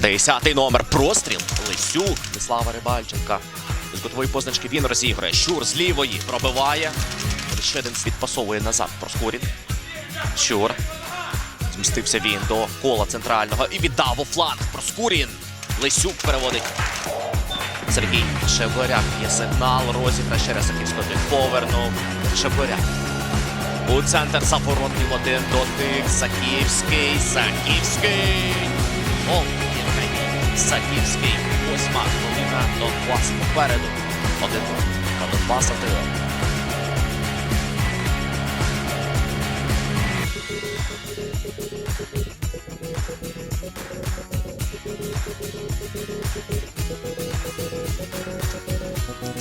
Десятий номер. Простріл. Лисюк. Слава Рибальченка. З готової позначки він розігрує. Щур з лівої пробиває. Ще один відпасовує назад. Проскурін. Щур. Змістився він до кола центрального і віддав у фланг. Проскурін. Лисюк переводить. Сергій Шеборяк є сигнал. Розіграш через Саківського повернув. Шеборяк. У центр запоротний один дотик. Саківський. Саківський. Гол. Євгеній Сахівський. Восьма хвилина. Донбас попереду. Один. На Донбаса тило.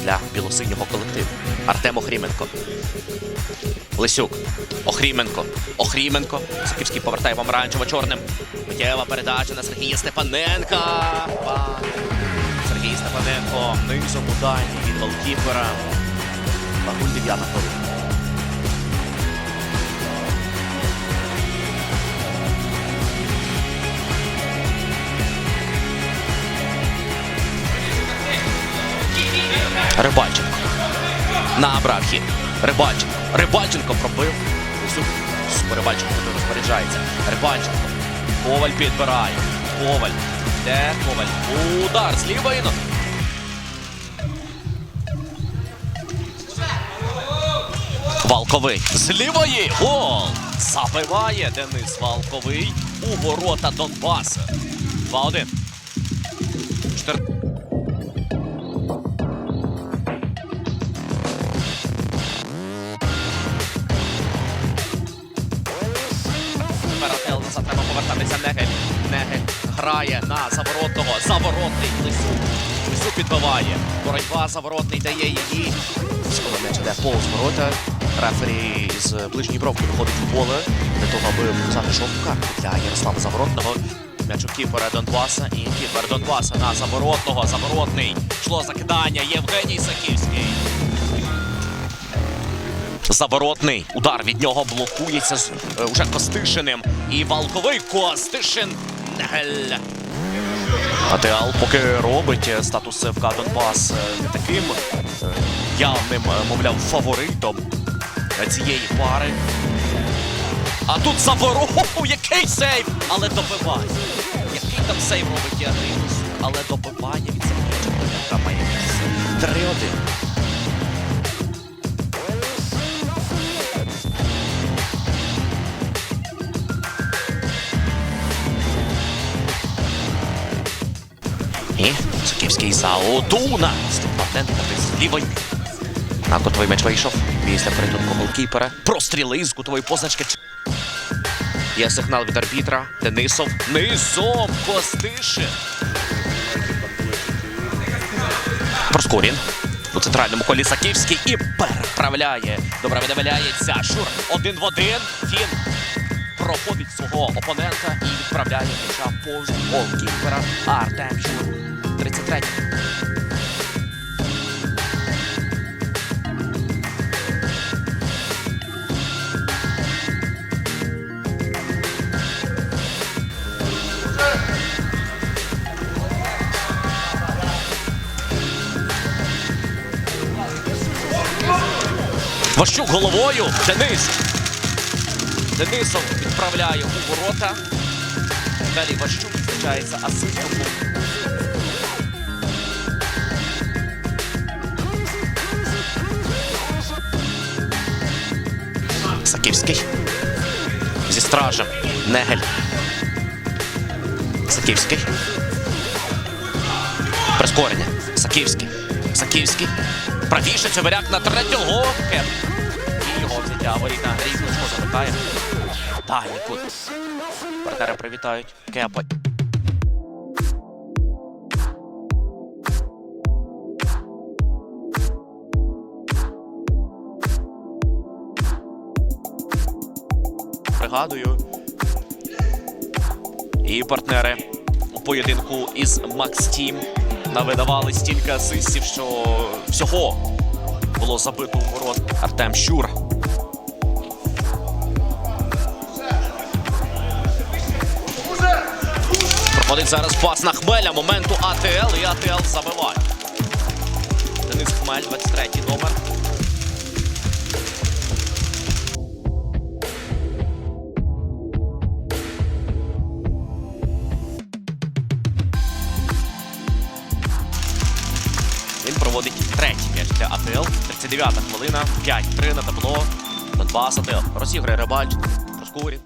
Для білосинього колективу. Артем Охріменко. Лисюк. Охріменко. Охріменко. Сиківський повертає вам оранжево чорним. Миттєва передача на Сергія Степаненка. Сергій Степаненко. Низом у дальній від голкіпера. Багуль дев'ята хвилина. Рибальченко. Набрав хід. Рибальченко. Рибальченко пробив. Супер. Рибальченко розпоряджається. Рибальченко. Коваль підбирає. Коваль. Де Коваль. Удар. Зліва і Валковий. З лівої. Гол. Забиває Денис Валковий у ворота Донбаса. 2-1. 14. Грає на заворотного. Заворотний Лисюк. Лисюк підбиває. Боротьба заворотний дає її. Скоро м'яч йде повз ворота. Рефері з ближньої бровки виходить у поле для того, аби показати жовту карту для Ярослава Заворотного. М'яч кіпера Донбаса і кіпер Донбаса на заворотного. Заворотний. Шло закидання. Євгеній Саківський. Заворотний удар від нього блокується з е, уже Костишиним. І Валковий Костишин. Атеал поки робить е, статус ФК Донбас е, таким е, явним, мовляв, фаворитом цієї пари. А тут заворот, який сейв! Але добиває. Який там сейв робить Ягринус, але добиває від яка має місце. 3-1. І Соківський за Одуна. Степаненко з лівої. На кутовий м'яч вийшов. Після порятунку голкіпера. Простріли з кутової позначки. Є сигнал від арбітра. Денисов. Низом. Костишин. Проскурін. У центральному колі Саківський і переправляє. Добре видавляється. Шур. Один в один. Фін проходить свого опонента і відправляє м'яча повз голкіпера Артем Щур. 33. Ващук головою. Денис. Денисов відправляє у ворота. Далі Ващук зустрічається асистом. Саківський. Зі стражем. Негель. Саківський. Прискорення. Саківський. Саківський. Правіше Чеверяк на третього. Його взяття воріт на Грізницького замикає. Далі кут. Партнери привітають. Кепа. Пригадую. І партнери у поєдинку із Макс Тім навидавали стільки асистів, що всього було забито у ворот Артем Щур. Проходить зараз пас на Хмеля. Моменту АТЛ і АТЛ забиває. Денис Хмель, 23 номер. Проводить третій м'яч для АТЛ. 39-та хвилина, 5-3 на табло. Донбас АТЛ. Розіграє Рибальченко. Проскурін.